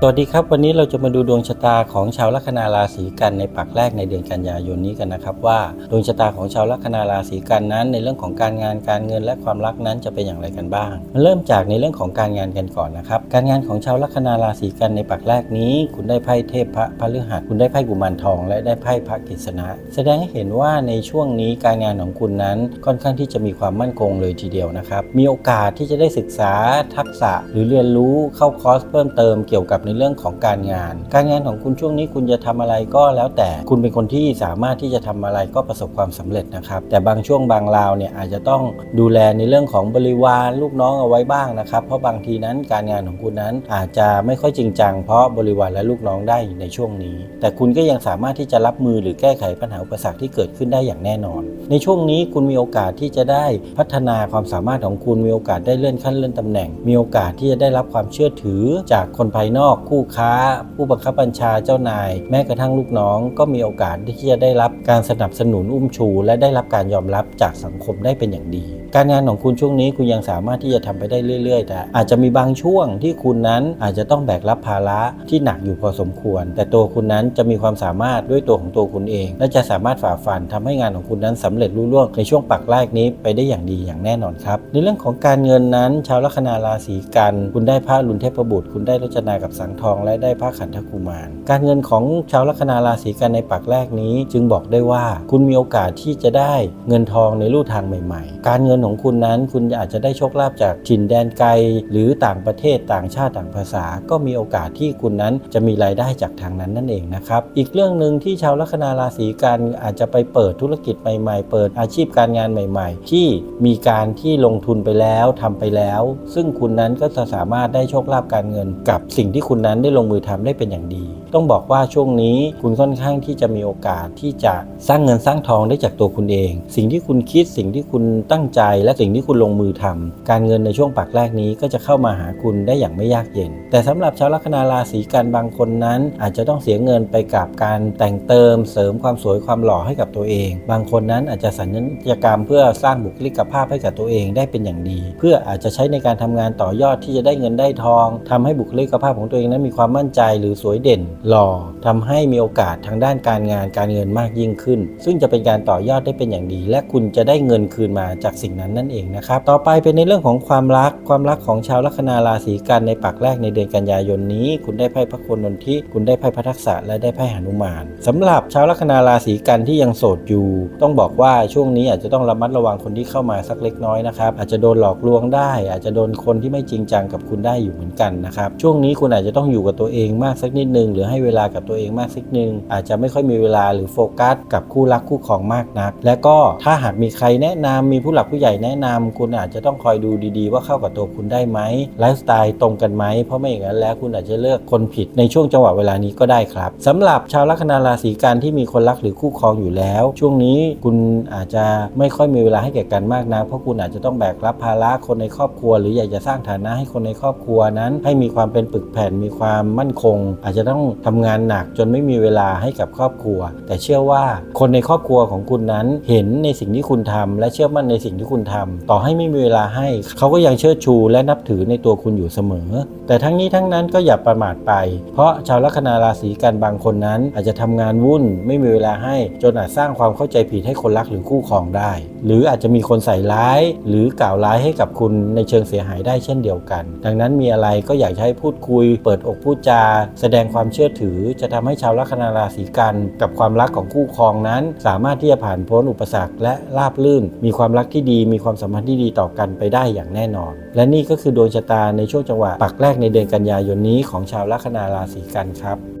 สวัสดีครับ วันนี้เราจะมาดูดวงชะตาของชาวลัคนาราศีกันในปักแรกในเดือนกันยายนนี้กันนะครับว่าดวงชะตาของชาวลัคนาราศีกันนั้น ในเรื่องของการงานการเงินและความรักนั้นจะเป็นอย่างไรกันบ้าง เริ่มจากในเรื่องของการงานกันก่อนนะครับการงานของชาวลัคนาราศีกันในปักแรกนี้ คุณได้ไพ่เทพพระพฤหัสคุณได้ไพ่กุมารทอง และได้ไพ่พระกฤษณะ แสดงให้เห็นว่าในช่วงนี้การงานของคุณนั้นค่อนข้างที่จะมีความมั่นคงเลยทีเดียวนะครับมีโอกาสที่จะได้ศึกษาทักษะหรือเรียนรู้เข้าคอร์สเพิ่มเติมเกี่ยวกับในเรื่องของการงาน การงานของคุณช่วงนี้คุณจะทำอะไรก็แล้วแต่คุณเป็นคนที่สามารถที่จะทำอะไรก็ประสบความสำเร็จนะครับ แต่บางช่วงบางราวเนี่ยอาจจะต้องดูแลในเรื่องของบริวารลูกน้องเอาไว้บ้างนะครับ เพราะบางทีนั้นการงานของคุณนั้นอาจจะไม่ค่อยจริงจังเพราะบริวารและลูกน้องได้ในช่วงนี้ แต่คุณก็ยังสามารถที่จะรับมือหรือแก้ไขปัญหาอุปสรรคที่เกิดขึ้นได้อย่างแน่นอน ในช่วงนี้คุณมีโอกาสที่จะได้พัฒนาความสามารถของคุณมีโอกาสได้เลื่อนขั้นเลื่อนตำแหน่ง มีโอกาสที่จะได้รับความเชื่อถือจากคนภายนอกคู่ค้า ผู้บังคับบัญชาเจ้านาย แม้กระทั่งลูกน้อง ก็มีโอกาสที่จะได้รับการสนับสนุนอุ้มชู และได้รับการยอมรับจากสังคมได้เป็นอย่างดี การงานของคุณช่วงนี้คุณยังสามารถที่จะทำไปได้เรื่อย ๆ แต่อาจจะมีบางช่วงที่คุณนั้นอาจจะต้องแบกรับภาระที่หนักอยู่พอสมควร แต่ตัวคุณนั้นจะมีความสามารถด้วยตัวของตัวคุณเอง และจะสามารถฝ่าฟันทำให้งานของคุณนั้นสำเร็จรุ่ล่วงในช่วงปักแรกนี้ไปได้อย่างดีอย่างแน่นอนครับในเรื่องของการเงินนั้น ชาวลัคนาราศีกัน คุณได้พระลุนเทพบุตร คุณได้รจนากับสัังทองและได้พระขันธกุมาร การเงินของชาวลัคนาราศีกันในปักแรกนี้ จึงบอกได้ว่าคุณมีโอกาสที่จะได้เงินทองในรูทางใหม่ ๆ การเงินของคุณนั้นคุณอาจจะได้โชคลาภจากถิ่นแดนไกล หรือต่างประเทศต่างชาติต่างภาษา ก็มีโอกาสที่คุณนั้นจะมีรายได้จากทางนั้นนั่นเองนะครับอีกเรื่องหนึ่งที่ชาวลัคนาราศีกันอาจจะไปเปิดธุรกิจใหม่ๆ เปิดอาชีพการงานใหม่ ๆ ที่มีการที่ลงทุนไปแล้วทำไปแล้ว ซึ่งคุณนั้นก็จะสามารถได้โชคลาภการเงินกับสิ่งที่คุณนั้นได้ลงมือทำได้เป็นอย่างดี ต้องบอกว่าช่วงนี้คุณค่อนข้างที่จะมีโอกาสที่จะสร้างเงินสร้างทองได้จากตัวคุณเอง สิ่งที่คุณคิดสิ่งที่คุณตั้งใจ และสิ่งที่คุณลงมือทำการเงินในช่วงปักแรกนี้ก็จะเข้ามาหาคุณได้อย่างไม่ยากเย็น แต่สำหรับชาวลัคนาราศีกันบางคนนั้น อาจจะต้องเสียเงินไปกับการแต่งเติมเสริมความสวยความหล่อให้กับตัวเอง บางคนนั้นอาจจะสัญญกรรมเพื่อสร้างบุคลิกภาพให้กับตัวเองได้เป็นอย่างดี เพื่ออาจจะใช้ในการทำงานต่อยอดที่จะได้เงินได้ทองทำให้บุคลิกภาพของตัวเองนั้นมีความมั่นใจหรือสวยเด่นหล่อทำให้มีโอกาสทางด้านการงานการเงินมากยิ่งขึ้น ซึ่งจะเป็นการต่อยอดได้เป็นอย่างดี และคุณจะได้เงินคืนมาจากสิ่งนั้นนั่นเองนะครับต่อไปเป็นในเรื่องของความรักความรักของชาวลัคนาราศีกันในปักแรกในเดือนกันยายนนี้ คุณได้ไพ่พระโคนนทิคุณได้ไพ่พระทักษะและได้ไพ่หนุมานสำหรับชาวลัคนาราศีกันที่ยังโสดอยู่ ต้องบอกว่าช่วงนี้อาจจะต้องระมัดระวังคนที่เข้ามาสักเล็กน้อยนะครับอาจจะโดนหลอกลวงได้ อาจจะโดนคนที่ไม่จริงจังกับคุณได้อยู่เหมือนกันนะครับช่วงนี้คุณอาจจะต้องอยู่กับตัวเองมากสักนิดนึงหรือให้เวลากับตัวเองมากสักนึง อาจจะไม่ค่อยมีเวลาหรือโฟกัส กับคู่รักคู่ครองมากนัก และก็ถ้าหากมีใครแนะนำมีผู้หลักผู้ใหญ่แนะนำคุณอาจจะต้องคอยดูดีๆ ว่าเข้ากับตัวคุณได้ไหมไลฟ์สไตล์ตรงกันไหมเพราะไม่อย่างนั้นแล้วคุณอาจจะเลือกคนผิดในช่วงจังหวะเวลานี้ก็ได้ครับสำหรับชาวลัคนาราศีกันที่มีคนรักหรือคู่ครองอยู่แล้ว ช่วงนี้คุณอาจจะไม่ค่อยมีเวลาให้แก่กันมากนะเพราะคุณอาจจะต้องแบกรับภาระคนในครอบครัว หรืออยากจะสร้างฐานะให้คนในครอบครัวนั้น ให้มีความเป็นปึกแผ่นมีความมั่นคง อาจจะต้องทำงานหนักจนไม่มีเวลาให้กับครอบครัว แต่เชื่อว่าคนในครอบครัวของคุณนั้นเห็นในสิ่งที่คุณทำและเชื่อมั่นในสิ่งที่คุณทำต่อให้ไม่มีเวลาให้ เขาก็ยังเชิดชูและนับถือในตัวคุณอยู่เสมอ แต่ทั้งนี้ทั้งนั้นก็อย่าประมาทไป เพราะชาวลัคนาราศีกันบางคนนั้น อาจจะทำงานวุ่น ไม่มีเวลาให้จนอาจสร้างความเข้าใจผิดให้คนรักหรือคู่ครองได้ หรืออาจจะมีคนใส่ร้าย หรือกล่าวร้ายให้กับคุณในเชิงเสียหายได้เช่นเดียวกัน ดังนั้นมีอะไรก็อยากให้พูดคุย เปิดอกพูดจา แสดงความเชื่อถือ จะทำให้ชาวลัคนาราศีกันกับความรักของคู่ครองนั้น สามารถที่จะผ่านพ้นอุปสรรคและราบลื่น มีความรักที่ดีมีความสัมพันธ์ที่ดีต่อกันไปได้อย่างแน่นอน และนี่ก็คือดวงชะตาในช่วงจังหวะปักแรกในเดือนกันยายนนี้ของชาวลัคนาราศีกันครับ